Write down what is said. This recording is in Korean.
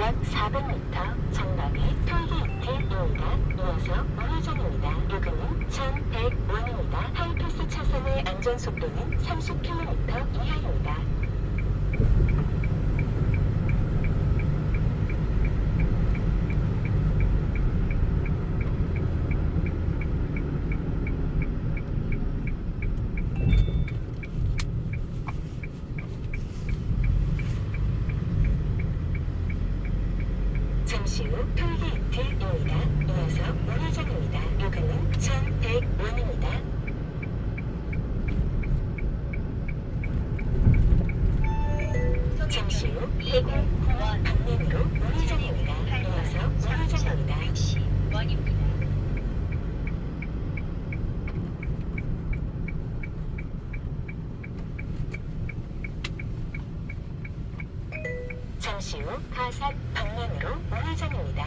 약 400m 전방에 톨게이트입니다. 이어서 우회전입니다. 요금은 1,100원입니다. 하이패스 차선의 안전속도는 30km 잠시 후 톨게이트입니다. 이어서 문화장입니다. 요금은 1,100원입니다. 잠시 후 1 0 잠시 후 가삭 방면으로 우회전입니다.